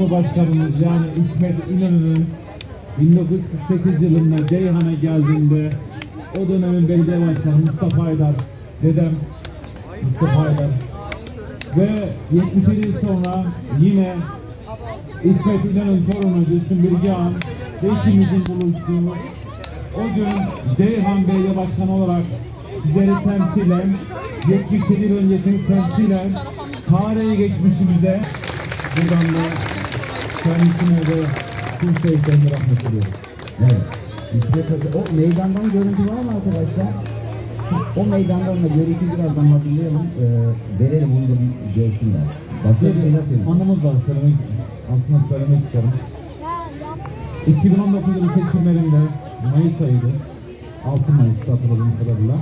Cumhurbaşkanımız yani İsmet İnönü'nün 1948 yılında Ceyhan'a geldiğinde o dönemin belediye başkanı Mustafa Aydar, dedem Mustafa Aydar. Ve 77 yıl sonra yine İsmet İnönü'nün torunu Gülsün Bilgehan ve ikimizin buluştuğu o gün Ceyhan Belediye Başkanı olarak sizleri temsilen 77 yıl öncesini temsilen tarihe geçmişimize buradan da kendisine ve tüm şehitlerine rahmet ediyorum. Evet. Hoca, o meydandan görüntü var mı arkadaşlar? O meydandan da görüntü birazdan hazırlayalım. Ee, verelim onu da bir görsünler. Başka bir şeyler söyleyeyim. Anımız var söylemek, aslında söylemek isterim. 2019 yılı seçimlerinde Mayıs ayıydı. 6 Mayıs'ta hatırladığım kadarıyla.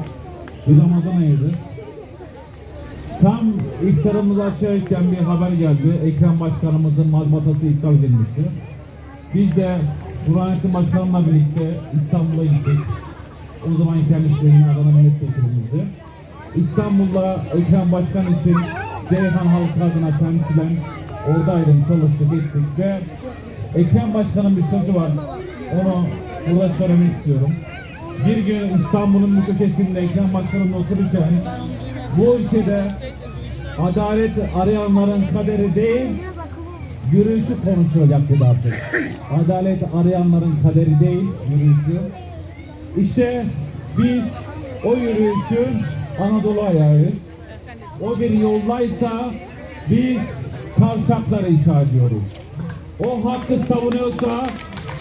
Bir Ramazan ayıydı. Tam iftarımızı açarken bir haber geldi. Ekrem Başkanımızın mazbatası iptal edilmişti. Biz de Burhanettin Başkanımla birlikte İstanbul'a gittik. O zaman kendisi yine Adana milletvekilimizdi. İstanbul'da Ekrem Başkan için Ceyhan halkı adına temsilen oradaydım, çalıştık, ettik ve Ekrem Başkan'ın bir sözü var. Onu burada söylemek istiyorum. Bir gün İstanbul'un bu köşesinde Ekrem Başkan'ımla otururken bu ülkede adalet arayanların kaderi değil, yürüyüşü konuşulacak dedi artık. Adalet arayanların kaderi değil, yürüyüşü. İşte biz o yürüyüşün Anadolu ayağıyız. O bir yoldaysa biz kavşakları inşa ediyoruz. O hakkı savunuyorsa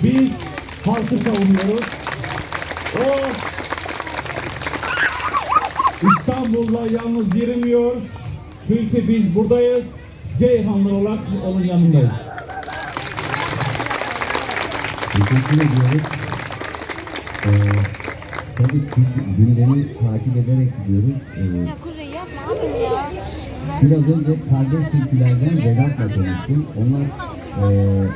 biz halkı savunuyoruz. O İstanbul'da yalnız yürümüyor. Çünkü biz buradayız. Ceyhanlı olarak onun yanındayız. Teşekkür ediyoruz. Ee, tabii gündemi takip ederek gidiyoruz. Ee, Kuzey yapma abi ya. biraz önce kardeş türkülerden Vedat'la konuştum. Onlar ee,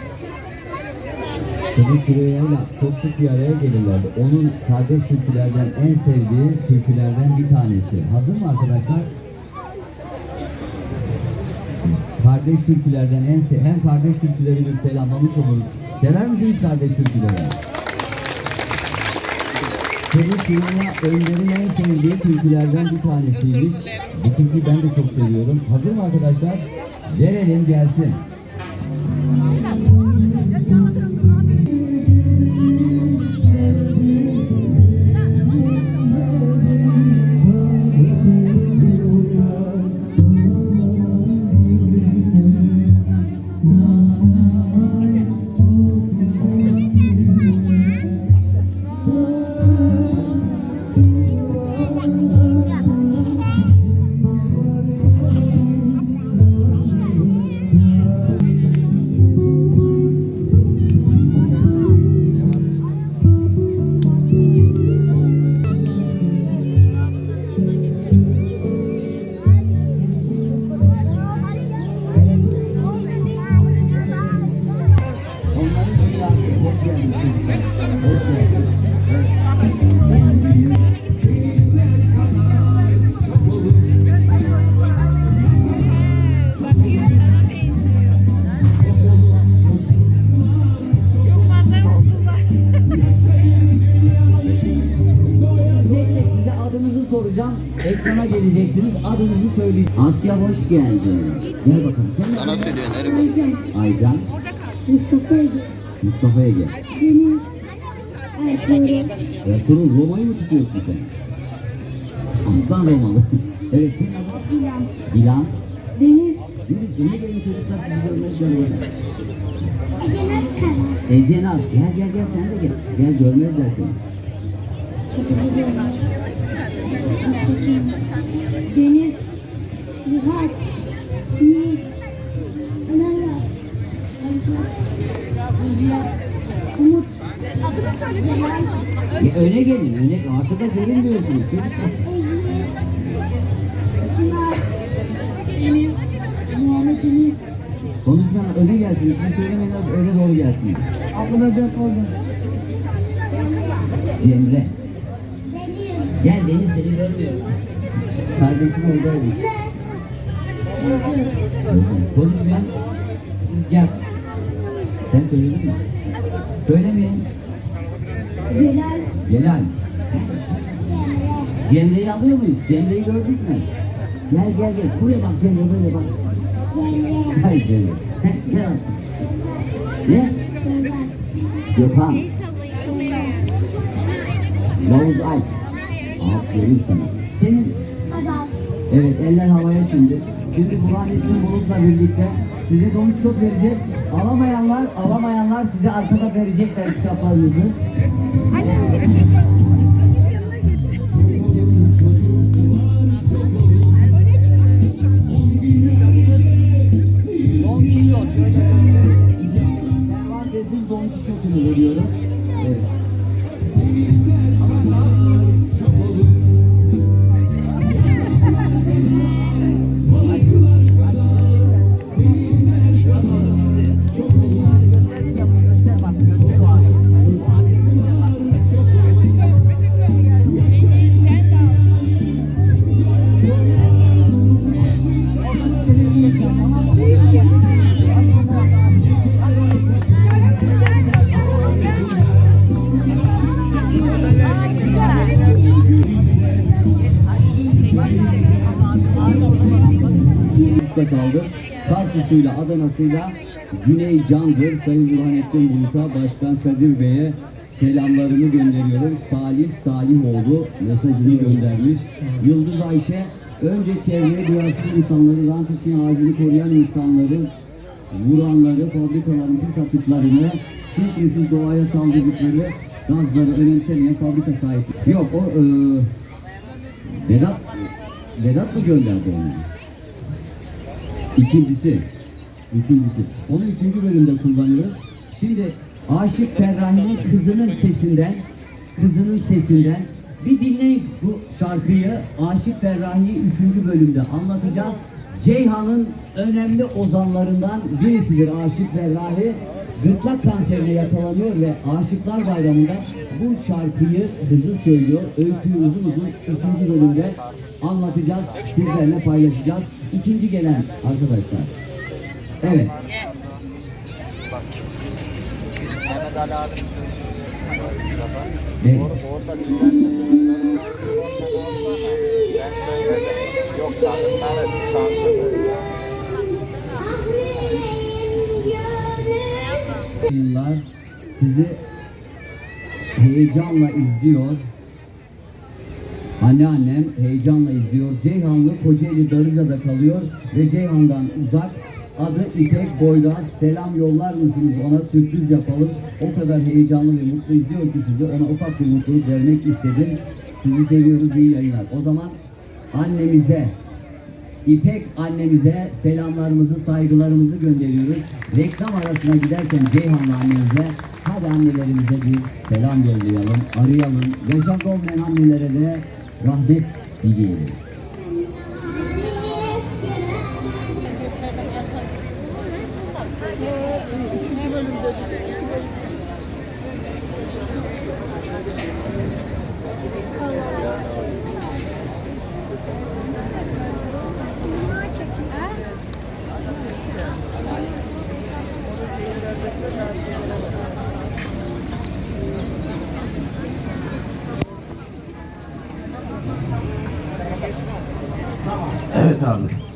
Sıvı Süreyya'yla çok sık bir araya gelirlerdi. Onun kardeş türkülerden en sevdiği türkülerden bir tanesi. Hazır mı arkadaşlar? Kardeş türkülerden en sev hem kardeş türküleri bir selamlamış oluruz. Sever misiniz kardeş türküleri? Sıvı Süreyya Önder'in en sevdiği türkülerden bir tanesiymiş. Bu türküyü ben de çok seviyorum. Hazır mı arkadaşlar? Verelim gelsin. Soracağım. Ekrana geleceksiniz. Adınızı söyleyeceğim. Asya hoş geldin. Gel bakalım. Sana söylüyor nereye. Aycan. Mustafa Ege. Mustafa Ege. Deniz. Ertuğrul. Ertuğrul Roma'yı mı tutuyorsun sen? Aslan Romalı. evet senin adın? İlhan. Dilan. Deniz. Yürü yeni gelin çocuklar sizi görmek istiyorum. Ece Nazkan. Ece Naz. Gel gel gel sen de gel. Gel görmezler seni. Deniz. Nihat. Yiğit. Ömerler. Umut. Adını söyle. Öne gelin öne. Arkada gelin diyorsunuz çocuklar. Elif. Muhammed Emin. Konuşsan öne gelsin. Siz söylemeyin öne doğru gelsin. Ablanacak orada. Cemre. Gel Deniz seni görmüyorum. Kardeşim oradaydı. Yazı. Konuşmayan gel. Sen söyledin mi? Söylemeyin. Celal. Celal. Cemre'yi alıyor muyuz? Cemre'yi gördük mü? Gel gel gel. Buraya bak Cemre böyle bak. Cemre. Hayır Cemre. Sen gel. Ne? Gökhan. Yavuz Alp. Aferin sana. Senin Azal. Evet eller havaya şimdi. Şimdi Burhanettin Bulut'la birlikte size donuk çok vereceğiz. Alamayanlar, alamayanlar size arkada verecekler kitaplarınızı. Tarsus'uyla, Adana'sıyla Güney Candır, Sayın Burhanettin Bulut'a, Başkan Kadir Bey'e selamlarımı gönderiyorum. Salih Salihoğlu mesajını göndermiş. Yıldız Ayşe, önce çevreye duyarsız insanları, rant için ağacını koruyan insanları, vuranları, fabrikaların pis atıklarını, filtresiz doğaya saldırdıkları gazları önemsemeyen fabrika sahibi. Yok o e, Vedat, Vedat mı gönderdi onu? İkincisi, ikincisi. Onu üçüncü bölümde kullanıyoruz. Şimdi Aşık Ferrahi'nin kızının sesinden, kızının sesinden bir dinleyin bu şarkıyı. Aşık Ferrahi'yi üçüncü bölümde anlatacağız. Ceyhan'ın önemli ozanlarından birisidir Aşık Ferrahi. Gırtlak kanserine yakalanıyor ve Aşıklar Bayramı'nda bu şarkıyı kızı söylüyor. Öyküyü uzun uzun üçüncü bölümde anlatacağız, sizlerle paylaşacağız. İkinci gelen arkadaşlar. Evet. Yıllar sizi heyecanla izliyor. Anneannem heyecanla izliyor. Ceyhanlı Kocaeli Darıca'da kalıyor ve Ceyhan'dan uzak. Adı İpek Boyraz. Selam yollar mısınız? Ona sürpriz yapalım. O kadar heyecanlı ve mutlu izliyor ki sizi. Ona ufak bir mutluluk vermek istedim. Sizi seviyoruz. iyi yayınlar. O zaman annemize, İpek annemize selamlarımızı, saygılarımızı gönderiyoruz. Reklam arasına giderken Ceyhan'la annemize, hadi annelerimize bir selam yollayalım, arayalım. Yaşam olmayan annelere de rahmet dileyelim. Evet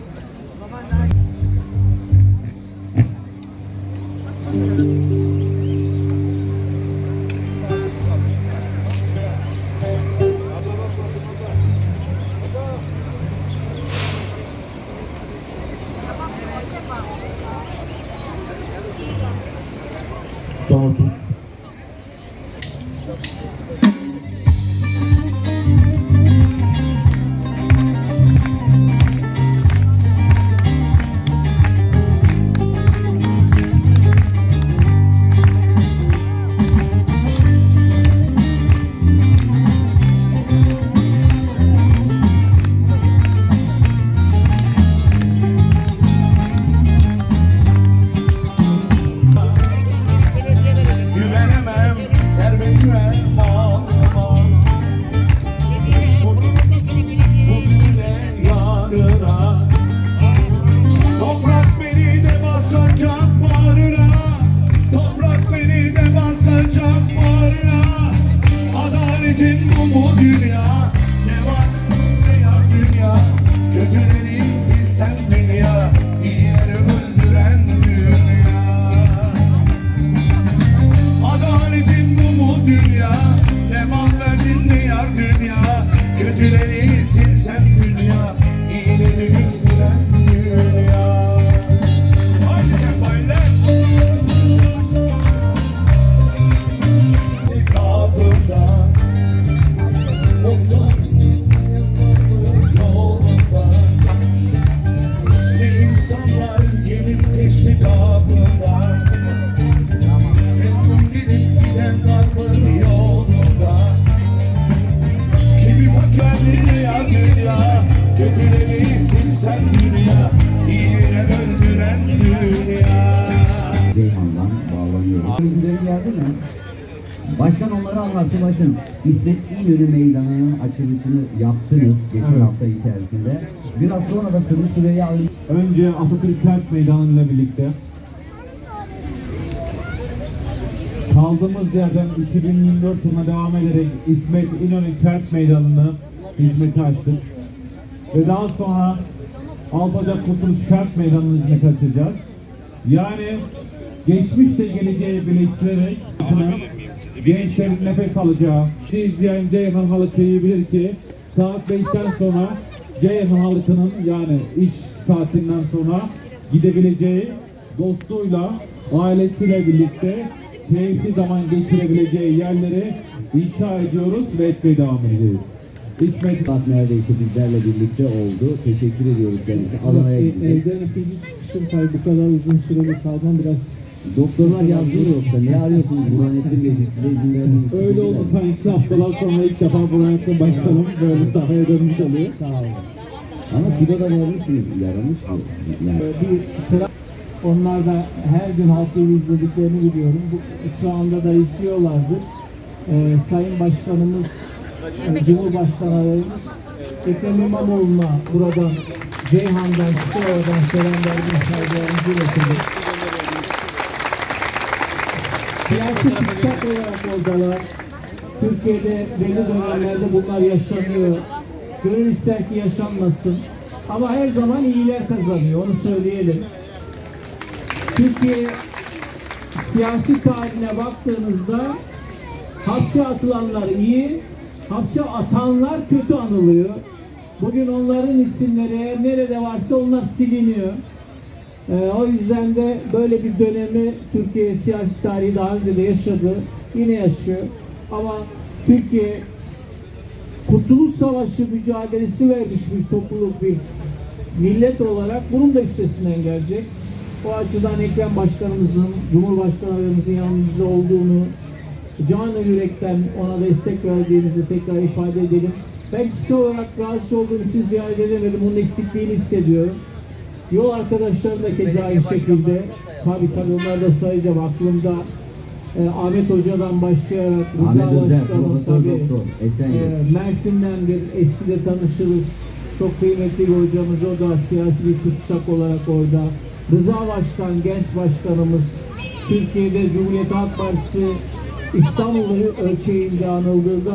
Anlatsın başkanım. İsmet İnönü Meydanı'nın açılışını yaptınız geçen Evet. hafta içerisinde. Biraz sonra da Sırrı Süreyya Önce Atatürk Kent Meydanı ile birlikte kaldığımız yerden 2024 yılına devam ederek İsmet İnönü Kent Meydanı'nı hizmete açtık. Ve daha sonra Alpaca Kurtuluş Kent Meydanı'nı hizmete açacağız. Yani geçmişle geleceği birleştirerek gençlerin nefes alacağı, bizi izleyen Ceyhan halkı iyi bilir ki saat 5'ten sonra Ceyhan halkının yani iş saatinden sonra gidebileceği dostuyla, ailesiyle birlikte keyifli zaman geçirebileceği yerleri inşa ediyoruz ve etmeye devam edeceğiz. İsmet Bak neredeyse bizlerle birlikte oldu. Teşekkür ediyoruz kendisine. Adana'ya gittik. Evden ikinci çıkışım tabii bu kadar uzun süreli kalmam biraz Doktorlar yazdı mı yoksa? Ne arıyorsunuz Burhanettin Bey? Size izin verdiniz. öyle oldu sanki haftalar sonra ilk defa Burhanettin Başkanım böyle sahaya dönmüş oluyor. sağ olun. Ama kilo da vermişsiniz. Yaramış mı? Yani. Ee, Bir selam. Onlar da her gün Halk TV izlediklerini biliyorum. Bu, şu anda da izliyorlardır. Ee, Sayın Başkanımız, e, Cumhurbaşkanı adayımız Ekrem İmamoğlu'na buradan Ceyhan'dan, Çukurova'dan selamlarımı, saygılarımızı iletiyoruz. Siyasi tutsak olarak oradalar. Türkiye'de belli dönemlerde bunlar yaşanıyor. Gönül ister ki yaşanmasın. Ama her zaman iyiler kazanıyor, onu söyleyelim. Türkiye siyasi tarihine baktığınızda hapse atılanlar iyi, hapse atanlar kötü anılıyor. Bugün onların isimleri nerede varsa onlar siliniyor. Ee, o yüzden de böyle bir dönemi Türkiye siyasi tarihi daha önce de yaşadı. Yine yaşıyor. Ama Türkiye Kurtuluş Savaşı mücadelesi vermiş bir topluluk, bir millet olarak bunun da üstesinden gelecek. O açıdan Ekrem Başkanımızın, Cumhurbaşkanı adayımızın yanımızda olduğunu canı yürekten ona destek verdiğimizi tekrar ifade edelim. Ben kişisel olarak rahatsız olduğum için ziyaret edemedim. Onun eksikliğini hissediyorum. Yol arkadaşlarım da keza aynı şekilde. Tabii tabii onları da sayacağım aklımda. e, Ahmet Hoca'dan başlayarak Rıza. Doktor, Esenyurt. E, Mersin'dendir. Eskide tanışırız. Çok kıymetli bir hocamız. O da siyasi bir tutsak olarak orada. Rıza Başkan, genç başkanımız. Türkiye'de Cumhuriyet Halk Partisi İstanbul ölçeğinde anıldığında